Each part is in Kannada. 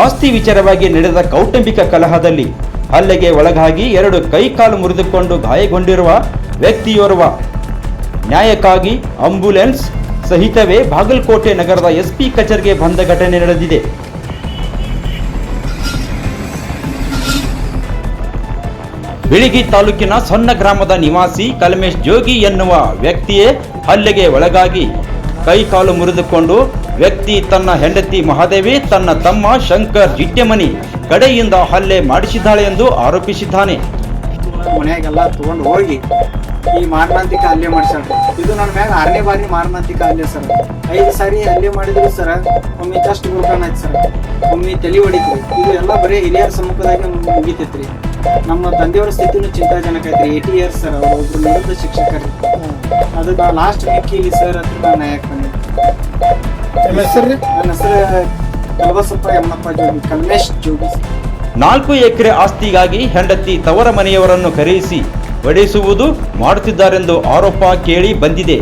ಆಸ್ತಿ ವಿಚಾರವಾಗಿ ನಡೆದ ಕೌಟುಂಬಿಕ ಕಲಹದಲ್ಲಿ ಹಲ್ಲೆಗೆ ಒಳಗಾಗಿ ಎರಡು ಕೈಕಾಲು ಮುರಿದುಕೊಂಡು ಗಾಯಗೊಂಡಿರುವ ವ್ಯಕ್ತಿಯೋರ್ವ. ನ್ಯಾಯಕ್ಕಾಗಿ ಆಂಬ್ಯುಲೆನ್ಸ್ ಸಹಿತವೇ ಬಾಗಲಕೋಟೆ ನಗರದ ಎಸ್ಪಿ ಕಚೇರಿಗೆ ಬಂದ ಘಟನೆ ನಡೆದಿದೆ. ಬಿಳಿಗಿ ತಾಲೂಕಿನ ಸಣ್ಣ ಗ್ರಾಮದ ನಿವಾಸಿ ಕಲ್ಮೇಶ್ ಜೋಗಿ ಎನ್ನುವ ವ್ಯಕ್ತಿಯೇ ಹಲ್ಲೆಗೆ ಒಳಗಾಗಿ ಕೈಕಾಲು ಮುರಿದುಕೊಂಡು ವ್ಯಕ್ತಿ ತನ್ನ ಹೆಂಡತಿ ಮಹಾದೇವಿ, ತನ್ನ ತಮ್ಮ ಶಂಕರ್ ಜಿಟ್ಟೆಮನಿ ಕಡೆಯಿಂದ ಹಲ್ಲೆ ಮಾಡಿಸಿದ್ದಾಳೆ ಎಂದು ಆರೋಪಿಸಿದ್ದಾನೆ. ಮನೆಯಾಗೆಲ್ಲ ತಗೊಂಡು ಹೋಗಿ ಈ ಮಾರಣಾಂತಿಕ ಹಲ್ಲೆ ಮಾಡಿಸ್ಯಾರ ಇದು ನನ್ನ ಮ್ಯಾಗ ಆರನೇ ಬಾರಿ ಮಾರಣಾಂತಿಕ ಹಲ್ಲೆ ಸರ್. ಐದು ಸಾರಿ ಹಲ್ಲೆ ಮಾಡಿದ್ರು ಸರ್. ಒಮ್ಮೆ ಜಸ್ಟ್ ಗುರುಕನ್ ಆಯ್ತು ಸರ್. ಒಮ್ಮೆ ತಲೆ ಹೊಡಿತು ಇದು ಎಲ್ಲ ಬರೀ ಹಿರಿಯರ ಸಮ್ಮುಖದಾಗ ಮುಗಿತೈತ್ರಿ. ನಮ್ಮ ತಂದೆಯವರ ಸ್ಥಿತಿನೂ ಚಿಂತಾಜನಕ ಐತ್ರಿ. ಏಟಿ ಇಯರ್ಸ್ ಸರ್ ಅವರು ಒಬ್ರು ನಿವೃತ್ತ ಶಿಕ್ಷಕರು. ಅದಕ್ಕೆ ಲಾಸ್ಟ್ ಮಿಕ್ಕಿ ಸರ್ ಅಂತ ನಾನು ಯಾಕೆ ಬಂದೆ. ನಿಮ್ಮ ಹೆಸರು? ನನ್ನ ಹೆಸರು ಕಲ್ಬಸಪ್ಪ ಯಮ್ಮಪ್ಪ ಜೋಗಿ ಕಲ್ಮೇಶ್ ಜೋಗಿ. ಸರ್. ನಾಲ್ಕು ಎಕರೆ ಆಸ್ತಿಗಾಗಿ ಹೆಂಡತಿ ತವರ ಮನೆಯವರನ್ನು ಕರೆಯಿಸಿ ಒಡೆಸುವುದು ಮಾಡುತ್ತಿದ್ದಾರೆಂದು ಆರೋಪ ಕೇಳಿ ಬಂದಿದೆ.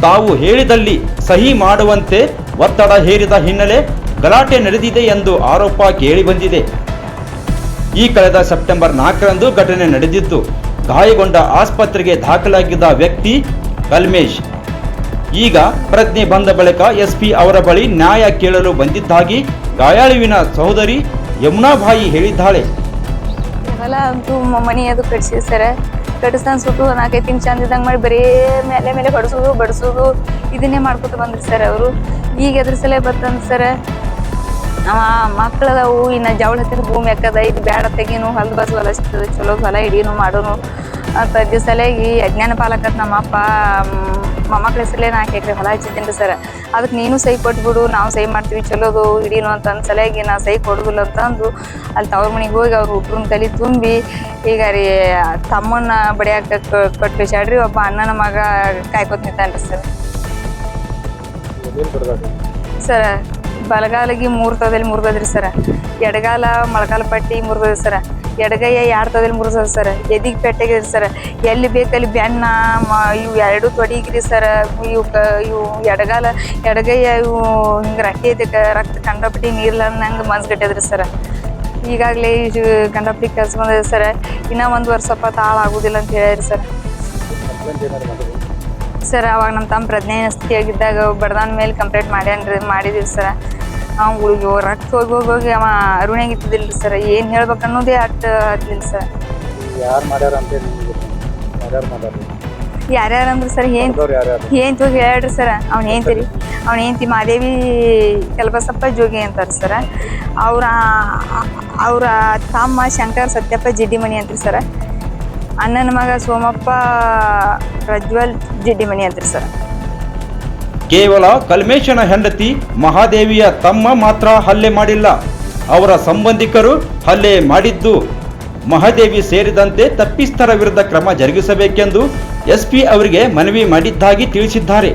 ತಾವು ಹೇಳಿದಲ್ಲಿ ಸಹಿ ಮಾಡುವಂತೆ ಒತ್ತಡ ಹೇರಿದ ಹಿನ್ನೆಲೆ ಗಲಾಟೆ ನಡೆದಿದೆ ಎಂದು ಆರೋಪ ಕೇಳಿ ಬಂದಿದೆ. ಈ ಕಳೆದ ಸೆಪ್ಟೆಂಬರ್ ನಾಲ್ಕರಂದು ಘಟನೆ ನಡೆದಿದ್ದು ಗಾಯಗೊಂಡ ಆಸ್ಪತ್ರೆಗೆ ದಾಖಲಾಗಿದ್ದ ವ್ಯಕ್ತಿ ಕಲ್ಮೇಶ್. ಈಗ ಪ್ರಜ್ಞೆ ಬಂದ ಬಳಿಕ ಎಸ್ಪಿ ಅವರ ಬಳಿ ನ್ಯಾಯ ಕೇಳಲು ಬಂದಿದ್ದಾಗಿ ಗಾಯಾಳುವಿನ ಸಹೋದರಿ ಯಮುನಾಬಾಯಿ ಹೇಳಿದ್ದಾಳೆ. ಹೊಲ ಅಂತೂ ಮ- ಅದು ಕಟ್ಸಿವಿ ಸರ. ಕಟ್ಸ್ತಾನ ಸುಟ್ಟು ನಾಲ್ಕೈದು ತಿಂಗ್ ಚಂದ ಇದ್ದಂಗೆ ಮಾಡಿ ಬರೀ ಮೇಲೆ ಮೇಲೆ ಬಡಿಸೋದು ಬಡಿಸೋದು, ಇದನ್ನೇ ಮಾಡ್ಕೊತ ಬಂದ್ರಿ ಸರ್ ಅವರು. ಈಗ ಎದ್ರ ಸಲ ಬರ್ತಂದು ಸರ್ ಮಕ್ಕಳದವು ಇನ್ನು ಜವಳ ಹತ್ತಿದ ಭೂಮಿ ಹಾಕದ, ಇದು ಬ್ಯಾಡ ತೆಗೀನು, ಹೊಲ್ದ ಬಸ್ ಹೊಲ ಚಲೋ ಹೊಲ ಹಿಡೀನು ಮಾಡೋನು ಅಂತ ಸಲಗಿ ಅಜ್ಞಾನ ಪಾಲಕತ್ ನಮ್ಮ ಅಪ್ಪ ಮೊಮ್ಮಕ್ಳ ಹೆಸರಲ್ಲೇ ನಾ ಹೇಗೆ ಹೊಲ ಹಚ್ಚಿದ್ದೀನಿ ಸರ್. ಅದಕ್ಕೆ ನೀನು ಸಹಿ ಕೊಟ್ಬಿಡು ನಾವು ಸಹಿ ಮಾಡ್ತೀವಿ ಚಲೋದು ಹಿಡೀನು ಅಂತ ಅನ್ಸಲಾಗಿ ಸಲಗಿ ನಾ ಸಹಿ ಕೊಡುದಿಲ್ಲ ಅಂತಂದು ಅಲ್ಲಿ ತವ್ರ ಮನೆಗೆ ಹೋಗಿ ಅವ್ರು ಹುಟ್ರನ್ ತಲೆ ತುಂಬಿ ಈಗ ರೀ ತಮ್ಮನ್ನ ಬಡಿಯಾಕ ಕೊಟ್ಟು ಬಿಸಾಡ್ರಿ ಒಬ್ಬ ಅಣ್ಣನ ಮಗ ಕಾಯ್ಕೊತ ನಿಂತಾನ್ರಿ ಸರ್ ಸರ್ ಬಲಗಾಲಿಗೆ ಮೂರು ತೋದಲ್ಲಿ ಮುರಿದದ್ರಿ ಸರ. ಎಡಗಾಲ ಮೊಳಕಾಲ ಪಟ್ಟಿ ಮುರಿದ್ರಿ ಸರ. ಎಡಗೈಯ ಎರಡು ತೋದಲ್ಲಿ ಮುರಿದದ ಸರ್. ಎದಿಗೆ ಪೆಟ್ಟೆಗೆ ಸರ. ಎಲ್ಲಿ ಬೇಕಲ್ಲಿ ಬೆನ್ನ ಇವು ಎರಡು ತೊಡಗಿರಿ ಸರ್. ಇವು ಕ, ಇವು ಎಡಗಾಲ, ಎಡಗೈಯ ಇವು ಹಿಂಗೆ ರಟ್ಟಿ ಐತೆ ರಕ್ತ ಕಂಡಪಟ್ಟಿ ನೀರ್ಲಂದಂಗೆ ಮನ್ಸ್ಗಟ್ಟದ್ರಿ ಸರ. ಈಗಾಗಲೇ ಕಂಡಪಟ್ಟಿ ಕೆಲಸ ಬಂದಿದೆ ಸರ್. ಇನ್ನೂ ಒಂದು ವರ್ಷಪ್ಪ ತಾಳ ಆಗುದಿಲ್ಲ ಅಂತ ಹೇಳಿರಿ ಸರ್. ಸರ್ ಅವಾಗ ನಮ್ಮ ತಮ್ಮ ಪ್ರಜ್ಞೆ ಸ್ಥಿತಿಯಾಗಿದ್ದಾಗ ಬಡದಾನ ಮೇಲೆ ಕಂಪ್ಲೇಂಟ್ ಮಾಡ್ಯಾನ್ರಿ ಮಾಡಿದಿವಿ ಸರ್. ಅವ್ನು ಉಳಿಗೆ ರಕ್ತ ಹೋಗಿ ಹೋಗಿ ಹೋಗಿ ಅವ ಅರುಣಾಗಿದ್ದಿಲ್ಲ ಸರ್. ಏನು ಹೇಳ್ಬೇಕು ಅನ್ನೋದೇ ಅಟ್ ಹತ್ತಿಲ್ಲ ಸರ್. ಯಾರು ಮಾಡ್ಯಾರ ಅಂತ ಯಾರ್ಯಾರು ಮಾಡ್ಯಾರ ಯಾರ್ಯಾರು ಅಂದ್ರೆ ಸರ್ ಏನ್ ಏನ್ ಹೋಗಿ ಹೇಳ್ರಿ ಸರ್. ಅವ್ನ ಏನ್ತಿರಿ ಅವ್ನ ಏನ್ತಿ ಮಾದೇವಿ ಕೆಲಬಸಪ್ಪ ಜೋಗಿ ಅಂತಾರೆ ಸರ್. ಅವ್ರ ಅವ್ರ ತಮ್ಮ ಶಂಕರ್ ಸತ್ಯಪ್ಪ ಜಿಡ್ಡಿಮಣಿ ಅಂತ್ರಿ ಸರ್. ಅಣ್ಣನ ಮಗ ಸೋಮಪ್ಪ ಪ್ರಜ್ವಲ್ ಜಿಡ್ಡಿಮಣಿ ಅಂತ ಸರ್. ಕೇವಲ ಕಲ್ಮೇಶನ ಹೆಂಡತಿ ಮಹಾದೇವಿಯ ತಮ್ಮ ಮಾತ್ರ ಹಲ್ಲೆ ಮಾಡಿಲ್ಲ. ಅವರ ಸಂಬಂಧಿಕರು ಹಲ್ಲೆ ಮಾಡಿದ್ದು ಮಹಾದೇವಿ ಸೇರಿದಂತೆ ತಪ್ಪಿಸ್ಥರ ವಿರುದ್ಧ ಕ್ರಮ ಜರುಗಿಸಬೇಕೆಂದು ಎಸ್ಪಿ ಅವರಿಗೆ ಮನವಿ ಮಾಡಿದ್ದಾಗಿ ತಿಳಿಸಿದ್ದಾರೆ.